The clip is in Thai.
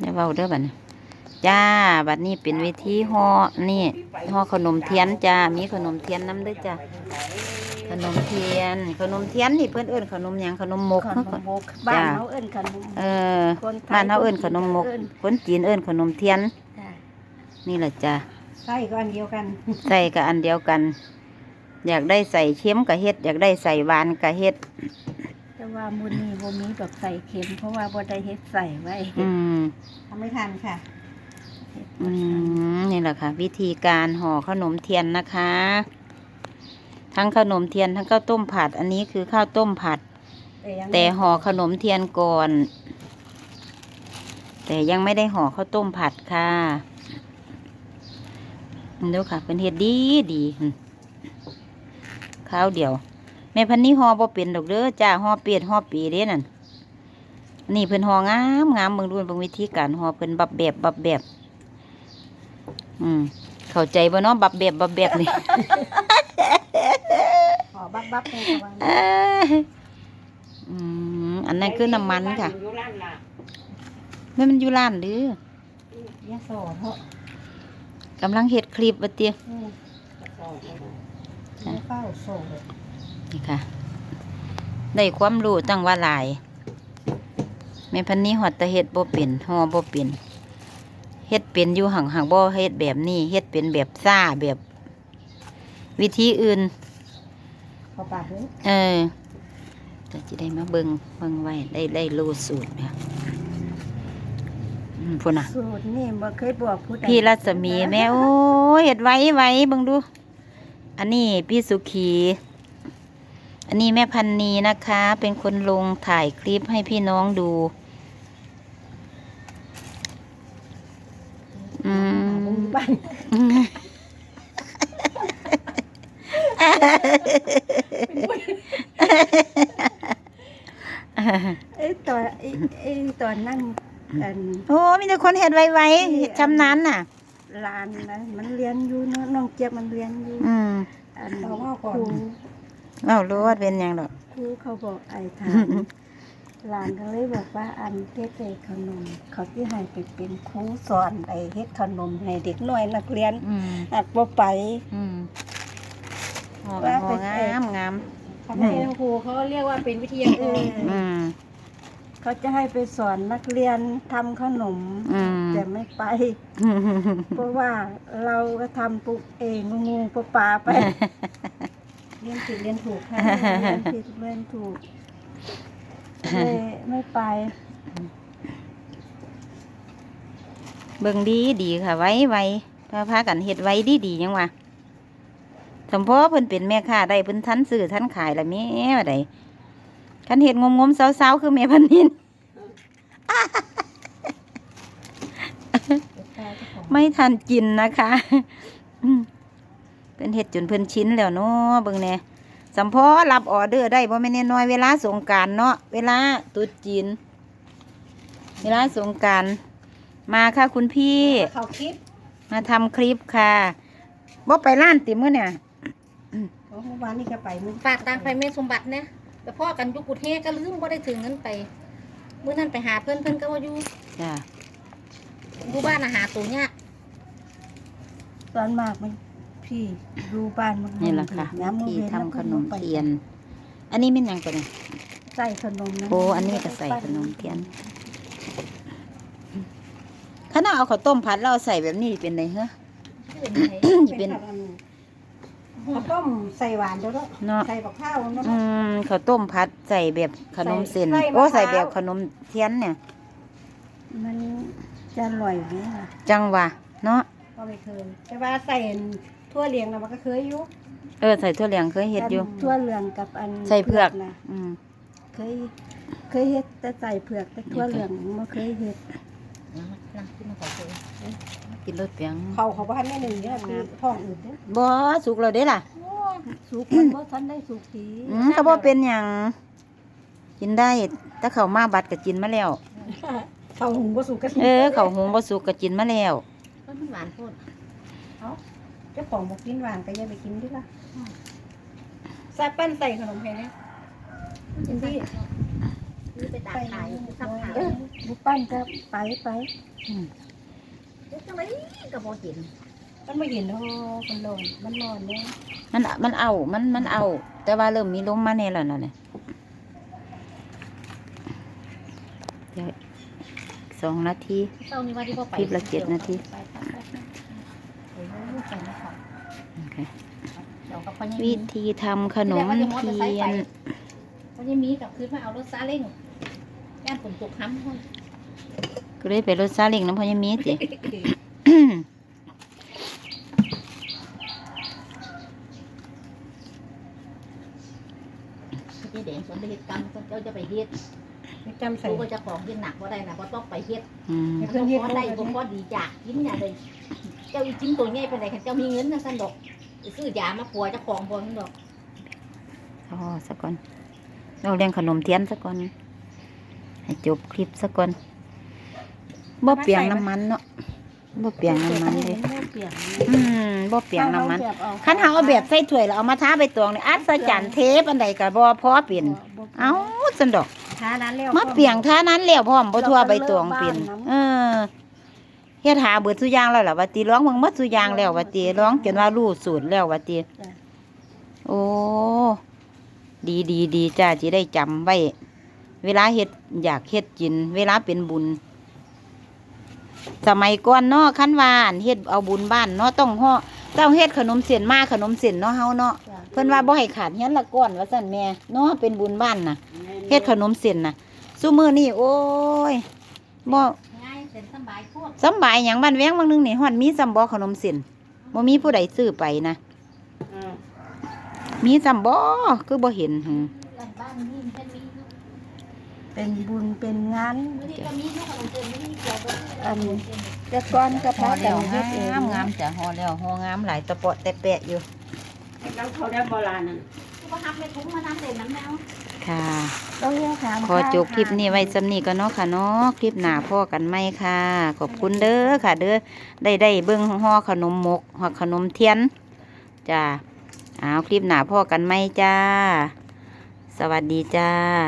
อย่าเว้าเด้อบัดนี้จ้า บัดนี้เป็นวิธีห่อนี่ห่อขนมเทียนจ้า มีขนมเทียนน้ำเด้วยจ้าขนมเทียน ขนมเทียนนี่เพื่อนเอิ้นขนมหยังขนมมกขนมมกบ้านเขาเอิ้นขนมเออคนไทยบ้านเฮาเอิ้นขนมมกเอิ้นคนจีนเอิ้นขนมเทียนจ้ะนี่แหละจ้าไส้ก็อันเดียวกันใส่กับอันเดียวกัน อยากได้ใส่เค็มกับเฮ็ด อยากได้ใส่หวานกับเฮ็ด แต่ว่ามื้อนี้บ่มีแบบใส่เค็ม เพราะว่าบ่ได้เฮ็ดใส่ไว้อืมทำไม่ทันค่ะอืมนี่แหละค่ะ วิธีการห่อขนมเทียนนะคะ ทั้งขนมเทียนทั้งข้าวต้มผัด อันนี้คือข้าวต้มผัดยังแต่ห่อขนมเทียนก่อน แต่ยังไม่ได้ห่อข้าวต้มผัดค่ะดูค่ะ เป็นเห็ดดีดีหึข้าวเดียว แม่พันนี้ห่อบ่เป็นดอกเด้อจ้าห่อเปียดห่อปีเด้นั่นนี่เพิ่นห่องามงามเบิ่งดูเบิ่งวิธีการห่อเพิ่นบับแบบบับแบบ อืมเข้าใจบ่เนาะบับแบบบับแบบนี่ขอบับบับเลยค่ะว่าเอ้ยอืมอันนั้นคือน้ำมันค่ะแม่มันอยู่ร้านหรือยาสอเพราะกำลังเฮ็ดคลิปว่าเตียอืมไม่เฝ้าโซ่ นี่ค่ะ ได้ความรู้ตั้งว่าหลายแม่พันนี้หอดแตะเฮ็ดบ่เป็นห่อบ่เป็นเฮ็ดเป็นอยู่ห่างห่างๆบ่เฮ็ดแบบนี้เฮ็ดเป็นแบบซ่าแบบ วิธีอื่นขอปากเลยเออจะจะได้มาเบิงเบิงไว้ได้ได้รู้สูตรเนี่ยอืมพูดนะสูตรนี่บ่เคยบอกผู้ใดพี่รัศมีแม่โอ้ยเห็ดไว้ไว้เบังดู อันนี้พี่สุขี อันนี้แม่พันนีนะคะ เป็นคนลงถ่ายคลิปให้พี่น้องดู อืมบ้านไอ้ตอนไอ้ไอ้ตอนนั่งกันโอ้มีแต่คนเห็ดไว้ไว้ชำนาญน่ะ ลานนะมันเรียนอยู่เนาะน้องเจี๊ยบมันเรียนอยู่อืม อันครู เรารู้ว่าเป็นหยังดอกครูเขาบอกไอ้ถามหลานก็เลยบอกว่าอันเฮ็ดไอ้ขนม เขาที่ให้ไปเป็นครูสอนไอ้เฮ็ดขนมให้เด็กน้อยนักเรียนอืมอัดบ่ไปอืมหอกันหองามงามเขาไม่ให้ครูเขาเรียกว่าเป็นวิทยากรอืมเขาจะให้ไปสอนนักเรียนทำขนมอืมแต่ไม่ไป เพราะว่าเราก็ทำปุ๊บเองงูปลาปลาไป เรียนผิดเรียนถูกค่ะเรียนผิดเรียนถูกไม่ไม่ไป เบิ่งดีดีค่ะไว้ไว้พาพากันเฮ็ดไว้ดีดียังวะสมพอเพิ่นเป็นแม่ค้าได้เพิ่นทันซื้อทันขายละแม่ว่าไดคันเฮ็ดงมๆเซาๆคือแม่พันนินไม่ทันกินนะคะ อืมเป็นเห็ดจนเพิ่นชิ้นแล้วเนาะเบิ่งแหน่สัมพอรับออเดอร์ได้บ่แม่นน้อยๆเวลาสงกรารเนาะเวลาตรุษจีน เวลาสงกรารมาค่ะคุณพี่เขาคิดมาทำคลิปค่ะบ่ไปร้านติมื้อเนี่ยเพราะเมื่อวานนี่ก็ไปมึงฝากตังไปเมสมบัติเนี่ยแต่พ่อกันอยุกุเทก็ลืมว่าได้ถึงนั้นไปเมื่อนั้นไปหาเพื่อนเพื่อนก็ว่าอยู่จ้ะอยู่บ้านอาหารตัวเนี่ยากตอนมากมัน พี่ดูบ้านมันนี่แหละค่ะย้ำมือที่เห็นทำขนมเทียน อันนี้เป็นหยังตัวนี้ใส่ขนมนะโอ้อันนี้ก็ใส่ขนมเทียนถ้าน่าเอาข้าวต้มผัดแล้วเอาใส่แบบนี้เป็นไงเหรอเป็นไงสิเป็นข้าวต้มใส่หวานแล้วก็เนาะใส่บักข้าวเนาะอืมข้าวต้มผัดใส่แบบขนมเส้นใส่มะพร้าวโอ้ใส่แบบขนมเทียนเนี่ย มันจะอร่อยไหมล่ะจังหวะเนาะก็ไม่เคยแต่ว่าใส่ ทั่วเหลียงนะมันก็เคยอยู่เออใส่ถั่วเหลืองเคยเฮ็ดอยู่ ทั่วเหลืองกับอันใส่เผือกนะอืมเคย เคยเฮ็ดแต่ใส่เผือกแต่ทั่วเหลืองไม่เคยเฮ็ดนั่งขึ้นมาขอซื้อกินรสเปียงเขาเขาบ่ให้แม่หนึ่งเนี่ยคือท้องอืดเนี่ยบ่สุกแล้วเด้ล่ะสุกมันบ่ทันได้สุกทีอืมเขาบ่เป็นหยังกินได้ถ้าเขาวมาบัดก็กินมาแล้วเขาหุงบ่สุกกันเออเขาวหุงบ่สุกก็กินมาแล้วก็มันหวานโพด เจ้าของบ่กินหวานก็อย่าไปกินดิล่ะใส่ปั้นใส่ขนมแพงเนี่ยเป็นที่ซื้อไปตากขายทำขายเออบุปั้นก็ไปไปอืมจังไรก็บ่เห็นมันไม่เห็นโอ้มันร้อนมันร้อนเนี่ยมันมันเอา มันมันเอา แต่ว่าเริ่มมีลมมาแน่แล้วนั่นแหละเดี๋ยวสองนาทีเช้านี้ว่าที่บ่ไปคลิปละเจ็ดนาที วกับพ่อยังวิมีธีทำขนมเทียนพ่อยังมีกับคืนมาเอารถซาเล้งย่านฝนตกค้ำห้อยก็เลยไปรถซาเล้งน้ำพอยามีติพี่เด่นสวนไปเฮ็ดกรรมเจ้าจะไปเฮ็ดไม่จำใส่รู้ว่าเจะของกินหนักว่าได้นะว่าต้องไปเฮ็ดอืมเจ้าพอได้บ่พอดีจากกินอย่างเลย เจ้าอีจิ้มตัวใหญ่ไปไหนคันเจ้ามีเงินนะสั่นดอกไปซื้อยามาปัวเจ้าของบ่นั่นดอกอ๋อสักก่อนเราเรียงขนมเทียนสักก่อนให้จบคลิปสักก่อนบ่เปลียงน้ำมันเนาะบ่เปลียงน้ำมันเลยเปลี่ยนอืมบ่เปลียงน้ำมันคันหาเอาแบบใส่ถ้วยแล้วเอามาทาใบตองนี่อัศจรรย์เทปอันใดก็บ่พอเปลี่ยนเอ้าสันดอกทานั้นแล้วมาเปลี่ยงท่านั้นแล้วพร้อมบ่ทั่วใบตองเปลี่ยนเออ เฮ็ดหาเบิดสุอย่างแล้วล่ะว่าติร้องเบิ่งหมดสุอย่างแล้วว่าติร้องจนว่ารู้สูตรแล้วว่าติโอ้ดีดีดีจ้าสิได้จำไว้ เวลาเฮ็ดอยากเฮ็ดกิน เวลาเป็นบุญ สมัยก่อนเนาะคันว่าอันเฮ็ดเอาบุญบ้านเนาะต้องฮ้อต้องเฮ็ดขนมเส้นมาขนมเส้นเนาะเฮาเนาะเพิ่นว่าบ่ให้ขาดเฮียนละก้อนว่าซั่นแม่เนาะเป็นบุญบ้านน่ะเฮ็ดขนมเส้นน่ะซุมื้อนี้โอ้ยบ่ง่าย เสร็จสบายพวกสำบายหยังบ้านแว้งบางนึงนี่ฮอดมีซำบ่ขนมเส้นบ่มีผู้ใดซื้อไปนะมีซำบ่คือบ่เห็นหึบ้านบ้านนี่มันมีเนาะเป็นบุญเป็นงาน มื้อนี้ก็มีเนาะขนมเส้นมื้อนี้เกี่ยวกับอัน แต่ก่อนก็ฮพาอกัแล้นวเฮ็ดเองงามงามจ้ะฮอแล้วฮองามหลายตะเปาะแต่แปะอยู่แล้วเขาได้โบราณน่ะก็ฮับในถุงมาน้ำเด่นน้ำแมว ค่ะ ต้องเรียกถามขอจบคลิปนี้ไว้สำนี้ก็เนาะค่ะเนาะคลิปหน้าพ่อกันไหมค่ะ ขอบคุณเด้อค่ะ เด้อได้ได้เบิ่งห่อขนมมกห่อขนมเทียนจ้าเอาคลิปหน้าพ่อกันไหมจ้า สวัสดีจ้า